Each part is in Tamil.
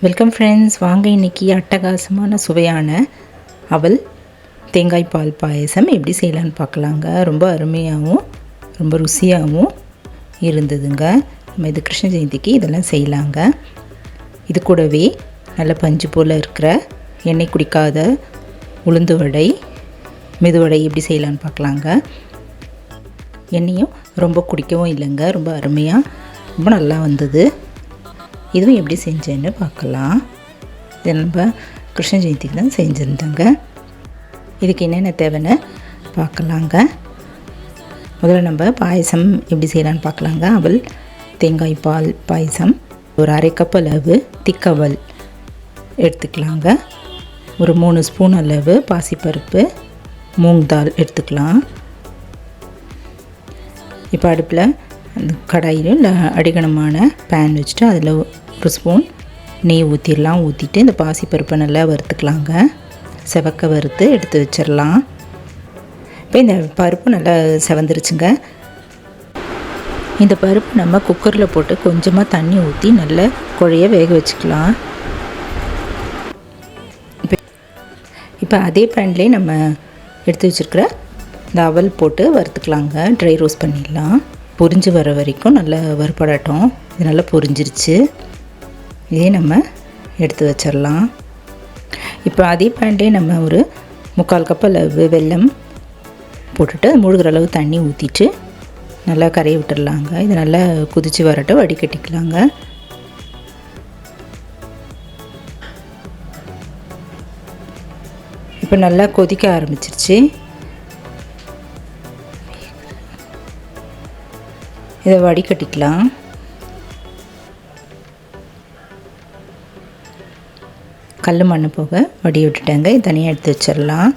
வெல்கம் ஃப்ரெண்ட்ஸ் வாங்க இன்னைக்கு அட்டகாசமான சுவையான அவல் தேங்காய் பால் பாயசம் எப்படி செய்யலான்னு பார்க்கலாங்க. ரொம்ப அருமையாகவும் ரொம்ப ருசியாகவும் இருந்ததுங்க. நம்ம இது கிருஷ்ண ஜெயந்திக்கு இதெல்லாம் செய்யலாங்க. இது கூடவே நல்ல பஞ்சு போல் இருக்கிற எண்ணெய் குடிக்காத உளுந்து வடை மெதுவடை எப்படி செய்யலான்னு பார்க்கலாங்க. எண்ணெயும் ரொம்ப குடிக்கவும் இல்லைங்க. ரொம்ப அருமையாக ரொம்ப நல்லா வந்தது. இதுவும் எப்படி செஞ்சேன்னு பார்க்கலாம். இது நம்ம கிருஷ்ண ஜெயந்திக்கு தான் செஞ்சுருந்தேங்க. இதுக்கு என்னென்ன தேவைன்னு பார்க்கலாங்க. முதல்ல நம்ம பாயசம் எப்படி செய்யலான்னு பார்க்கலாங்க. அவள் தேங்காய் பால் பாயசம் ஒரு அரை கப் அளவு திக்கவல் எடுத்துக்கலாங்க. ஒரு மூணு ஸ்பூன் அளவு பாசிப்பருப்பு மூங் தால் எடுத்துக்கலாம். இப்போ அடுப்பில் அந்த கடாயில் அடிகணமான பேன் வச்சுட்டு அதில் ஒரு ஸ்பூன் நெய் ஊற்றிடலாம் ஊற்றிட்டு இந்த பாசிப்பருப்பை நல்லா வறுத்துக்கலாங்க. செவக்க வறுத்து எடுத்து வச்சிடலாம் இப்போ இந்த பருப்பு நல்லா செவந்துருச்சுங்க. இந்த பருப்பு நம்ம குக்கரில் போட்டு கொஞ்சமாக தண்ணி ஊற்றி நல்லா குழைய வேக வச்சுக்கலாம். இப்போ இப்போ அதே பேன்லேயே நம்ம எடுத்து வச்சுருக்கிற இந்த அவல் போட்டு வறுத்துக்கலாங்க. ட்ரை ரோஸ்ட் பண்ணிடலாம். பொரிஞ்சு வர வரைக்கும் நல்லா வறுபடட்டும். இது நல்லா பொரிஞ்சிருச்சு. இதே நம்ம எடுத்து வச்சிடலாம். இப்போ அதே பேண்டே நம்ம ஒரு முக்கால் கப் அளவு வெல்லம் போட்டுட்டு முழுகிற அளவு தண்ணி ஊற்றிட்டு நல்லா கரைய விட்டுடலாங்க. இது நல்லா குதித்து வரட்டும் வடிகட்டிக்கலாங்க. இப்போ நல்லா கொதிக்க ஆரம்பிச்சிருச்சு. இதை வடிகட்டிக்கலாம். கல் மண் போக வடி விட்டுட்டேங்க. தனியாக எடுத்து வச்சிடலாம்.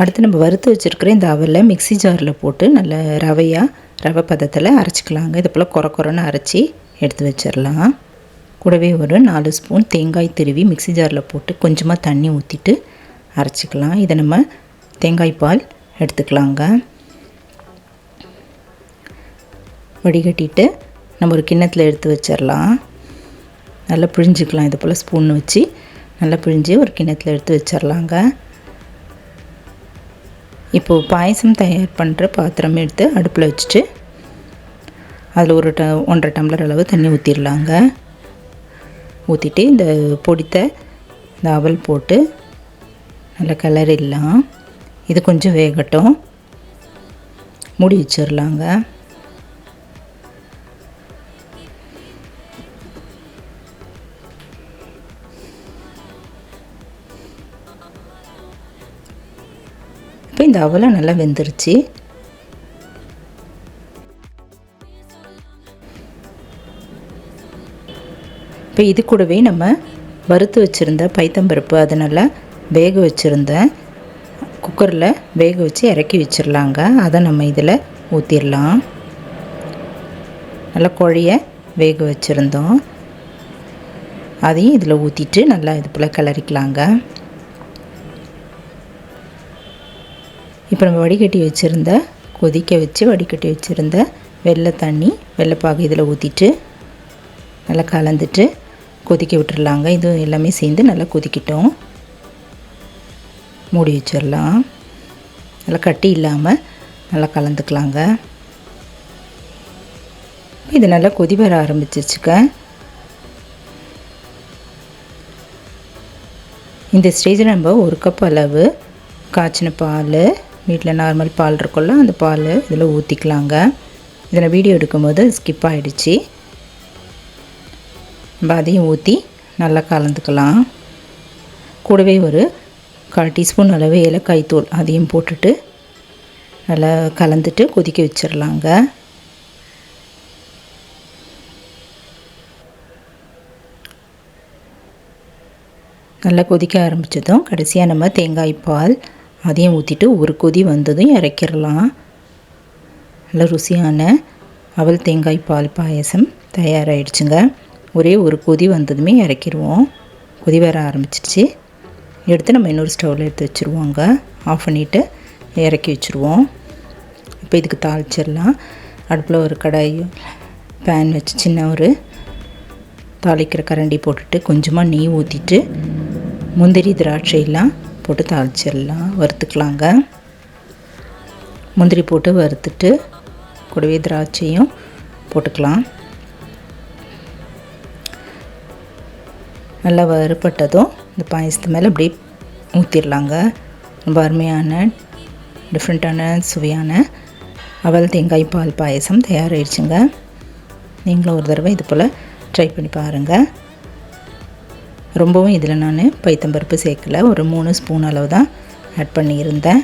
அடுத்து நம்ம வறுத்து வச்சுருக்கிற இந்த அவலை மிக்சி ஜாரில் போட்டு நல்ல ரவையாக ரவை பதத்தில் அரைச்சிக்கலாங்க. இது போல் குறை குறைன்னு அரைச்சி எடுத்து வச்சிடலாம். கூடவே ஒரு நாலு ஸ்பூன் தேங்காய் திருவி மிக்சி ஜாரில் போட்டு கொஞ்சமாக தண்ணி ஊற்றிட்டு அரைச்சிக்கலாம். இதை நம்ம தேங்காய் பால் எடுத்துக்கலாங்க. வடிகட்டிட்டு நம்ம ஒரு கிண்ணத்தில் எடுத்து வச்சிடலாம். நல்லா பிழிஞ்சிக்கலாம். இது போல் ஸ்பூன் வச்சு நல்லா பிழிஞ்சு ஒரு கிணத்துல எடுத்து வச்சிடலாங்க இப்போது பாயசம் தயார் பண்ணுற பாத்திரம் எடுத்து அடுப்பில் வச்சுட்டு அதில் ஒரு ட ஒன்றரை டம்ளர் அளவு தண்ணி ஊற்றிடலாங்க ஊற்றிட்டு இந்த பொடித்த இந்த அவல் போட்டு நல்லா கிளறிடலாம். இது கொஞ்சம் வேகட்டும். மூடி வச்சிடலாங்க இப்போ இந்த அவலை நல்லா வெந்துருச்சு. இப்போ இது கூடவே நம்ம வறுத்து வச்சுருந்த பைத்தம்பருப்பு அது நல்லா வேக வச்சுருந்தேன் குக்கரில் வேக வச்சு இறக்கி வச்சிடலாங்க அதை நம்ம இதில் ஊற்றிடலாம் நல்லா குழைய வேக வச்சுருந்தோம். அதையும் இதில் ஊற்றிட்டு நல்லா இது போல் கிளறிக்கலாங்க. இப்போ நம்ம வடிகட்டி வச்சுருந்த கொதிக்க வச்சு வடிகட்டி வச்சுருந்த வெள்ளை தண்ணி வெள்ளைப்பாகு இதில் ஊற்றிட்டு நல்லா கலந்துட்டு கொதிக்க விட்டுடலாங்க இதுவும் எல்லாமே சேர்ந்து நல்லா கொதிக்கிட்டோம். மூடி வச்சிடலாம். நல்லா கட்டி இல்லாமல் நல்லா கலந்துக்கலாங்க. இது நல்லா கொதி வர ஆரம்பிச்சிச்சுக்க இந்த ஸ்டேஜில் நம்ம ஒரு கப் அளவு காய்ச்சின பால் வீட்டில் நார்மல் பால் இருக்கும்ல அந்த பால் இதில் ஊற்றிக்கலாங்க இதில் வீடியோ எடுக்கும்போது ஸ்கிப் ஆகிடுச்சு நம்ம அதையும் ஊற்றி நல்லா கலந்துக்கலாம். கூடவே ஒரு கால் டீஸ்பூன் அளவு ஏலக்காய் தூள் அதையும் போட்டுட்டு நல்லா கலந்துட்டு கொதிக்க வச்சிடலாங்க நல்லா கொதிக்க ஆரம்பித்ததும் கடைசியாக நம்ம தேங்காய் பால் அதையும் ஊற்றிட்டு ஒரு கொதி வந்ததும் இறக்கிடலாம். நல்ல ருசியான அவல் தேங்காய் பால் பாயசம் தயாராகிடுச்சுங்க ஒரே ஒரு கொதி வந்ததுமே இறக்கிடுவோம். கொதி வர ஆரம்பிச்சிடுச்சு எடுத்து நம்ம இன்னொரு ஸ்டவ்வில் எடுத்து வச்சுருவோங்க. ஆஃப் பண்ணிவிட்டு இறக்கி வச்சுருவோம். இப்போ இதுக்கு தாளிச்சிடலாம். அடுப்பில் ஒரு கடாய் பேன் வச்சு சின்ன ஒரு தாளிக்கிற கரண்டி போட்டுட்டு கொஞ்சமாக நெய் ஊற்றிட்டு முந்திரி திராட்சையெல்லாம் போட்டு தாளிச்சிடலாம் வறுத்துக்கலாங்க. முந்திரி போட்டு வறுத்துட்டு கூடவே திராட்சையும் போட்டுக்கலாம். நல்லா வறுப்பட்டதும் இந்த பாயசத்து மேலே அப்படியே ஊற்றிடலாங்க ரொம்ப அருமையான டிஃப்ரெண்ட்டான சுவையான அவல் தேங்காய் பால் பாயசம் தயாராகிடுச்சுங்க நீங்களும் ஒரு தடவை இது போல் ட்ரை பண்ணி பாருங்கள் ரொம்பவும் இதில் நான் பைத்தம்பருப்பு சேர்க்கல. ஒரு மூணு ஸ்பூன் அளவு தான் ஆட் பண்ணியிருந்தேன்.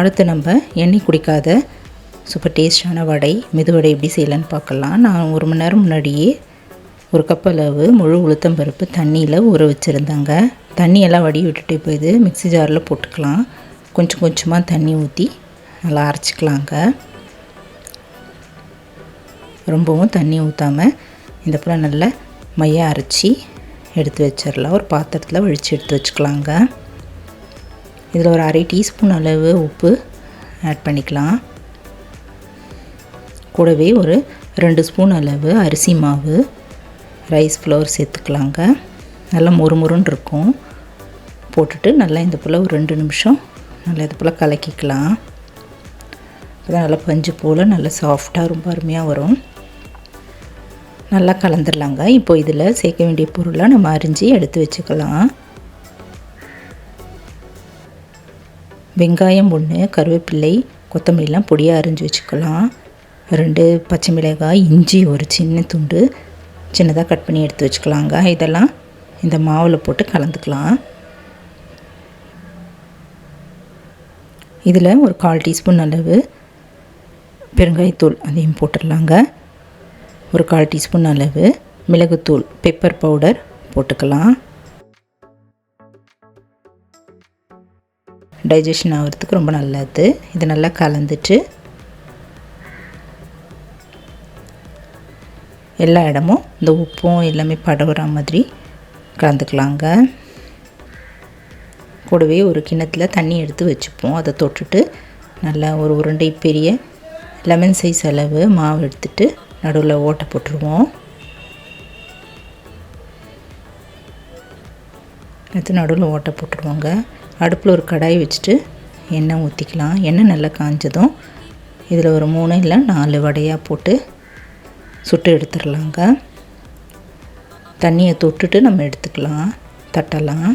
அடுத்து நம்ம எண்ணெய் குடிக்காத சூப்பர் டேஸ்டான வடை மெதுவடை எப்படி செய்யலான்னு பார்க்கலாம். நான் ஒரு மணி நேரம் முன்னாடியே ஒரு கப் அளவு முழு உளுத்தம்பருப்பு தண்ணியில் ஊற வச்சுருந்தாங்க. தண்ணியெல்லாம் வடி விட்டுட்டு போயிது மிக்சி மிக்ஸி ஜாரில் போட்டுக்கலாம். கொஞ்சம் கொஞ்சமாக தண்ணி ஊற்றி நல்லா அரைச்சிக்கலாங்க. ரொம்பவும் தண்ணி ஊற்றாமல் இந்த போல் நல்லா மையம் அரைச்சி எடுத்து வச்சிடலாம் ஒரு பாத்திரத்தில் வழித்து எடுத்து வச்சுக்கலாங்க. இதில் ஒரு அரை டீஸ்பூன் அளவு உப்பு ஆட் பண்ணிக்கலாம். கூடவே ஒரு ரெண்டு ஸ்பூன் அளவு அரிசி மாவு ரைஸ் ஃப்ளவர் சேர்த்துக்கலாங்க. நல்லா முறுமுறுன்னு இருக்கும். போட்டுட்டு நல்லா இந்த போல் ஒரு ரெண்டு நிமிஷம் நல்லா இது போல் கலக்கிக்கலாம். அப்போ நல்லா பஞ்சு போல் நல்லா சாஃப்டாக ரொம்ப அருமையாக வரும். நல்லா கலந்துடலாங்க. இப்போ இதில் சேர்க்க வேண்டிய பொருளை நம்ம அரிஞ்சு எடுத்து வச்சுக்கலாம். வெங்காயம் ஒன்று கருவேப்பிள்ளை கொத்தமல்லிலாம் பொடியாக அரிஞ்சு வச்சுக்கலாம். ரெண்டு பச்சை மிளகாய் இஞ்சி ஒரு சின்ன துண்டு சின்னதாக கட் பண்ணி எடுத்து வச்சுக்கலாங்க. இதெல்லாம் இந்த மாவில் போட்டு கலந்துக்கலாம். இதில் ஒரு கால் டீஸ்பூன் அளவு பெருங்காயத்தூள் அதையும் போட்டுடலாங்க. ஒரு கால் டீஸ்பூன் அளவு மிளகுத்தூள் பெப்பர் பவுடர் போட்டுக்கலாம். டைஜஷன் ஆகிறதுக்கு ரொம்ப நல்லது. இது நல்லா கலந்துட்டு எல்லா இடமும் இந்த உப்பும் எல்லாமே படவுற மாதிரி கலந்துக்கலாங்க. கூடவே ஒரு கிண்ணத்தில் தண்ணி எடுத்து வச்சுப்போம். அதை தொட்டுட்டு நல்லா ஒரு உருண்டை பெரிய லெமன் சைஸ் அளவு மாவு எடுத்துட்டு நடுவில் ஓட்டை போட்டுருவோம். எடுத்து நடுவில் ஓட்டை போட்டுருவோங்க. அடுப்பில் ஒரு கடாய் வச்சுட்டு எண்ணெய் ஊற்றிக்கலாம் எண்ணெய் நல்லா காஞ்சதும் இதில் ஒரு மூணு இல்லை நாலு வடையாக போட்டு சுட்டு எடுத்துடலாங்க தண்ணியை தொட்டுட்டு நம்ம எடுத்துக்கலாம். தட்டலாம்.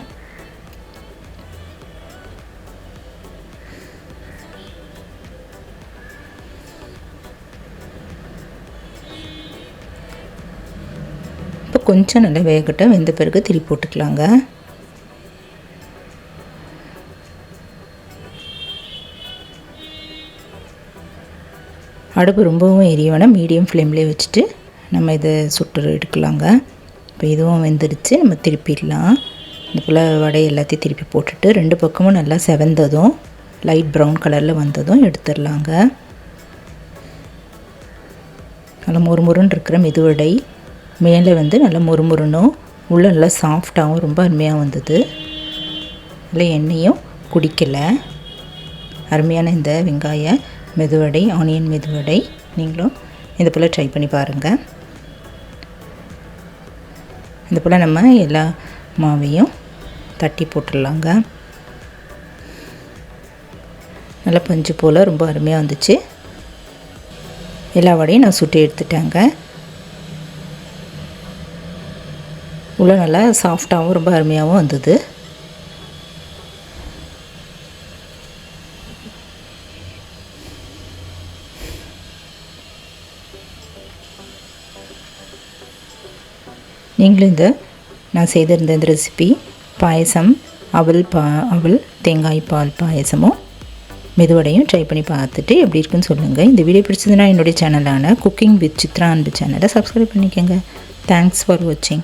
கொஞ்சம் நல்லா வேகட்டும். வெந்த பிறகு திருப்பி போட்டுக்கலாங்க. அடுப்பு ரொம்பவும் எரிய வேணாம். மீடியம் ஃப்ளேம்லேயே வச்சுட்டு நம்ம இதை சுட்டு எடுக்கலாங்க. இப்போ இதுவும் வெந்துடுச்சு நம்ம திருப்பிடலாம். இந்த போல் வடை எல்லாத்தையும் திருப்பி போட்டுட்டு ரெண்டு பக்கமும் நல்லா செவந்ததும் லைட் ப்ரௌன் கலரில் வந்ததும் எடுத்துடலாங்க. நல்லா முறுமுறுன்னு இருக்கிற மெதுவடை. மேலே வந்து நல்லா முறுமுறுனும் உள்ளே நல்லா சாஃப்டாகவும் ரொம்ப அருமையாக வந்தது. நல்லா எண்ணெயும் குடிக்கலை. அருமையான இந்த வெங்காய மெதுவடை ஆனியன் மெதுவடை நீங்களும் இது போல் ட்ரை பண்ணி பாருங்கள் இது போல் நம்ம எல்லா மாவையும் தட்டி போட்டுடலாங்க. நல்லா பஞ்சு போல் ரொம்ப அருமையாக வந்துச்சு. எல்லா வடையும் நான் சுட்டு எடுத்துட்டேங்க. உள்ளே நல்லா சாஃப்டாகவும் ரொம்ப அருமையாகவும் வந்தது. நீங்களும் இந்த நான் செய்திருந்த இந்த ரெசிபி பாயசம் அவல் பா அவல் தேங்காய் பால் பாயசமும் மெதுவடையும் ட்ரை பண்ணி பார்த்துட்டு எப்படி இருக்குன்னு சொல்லுங்கள் இந்த வீடியோ பிடிச்சதுன்னா என்னுடைய சேனலான குக்கிங் வித் சித்ரா அன்பு சேனலை சப்ஸ்கிரைப் பண்ணிக்கோங்க. தேங்க்ஸ் ஃபார் வாட்சிங்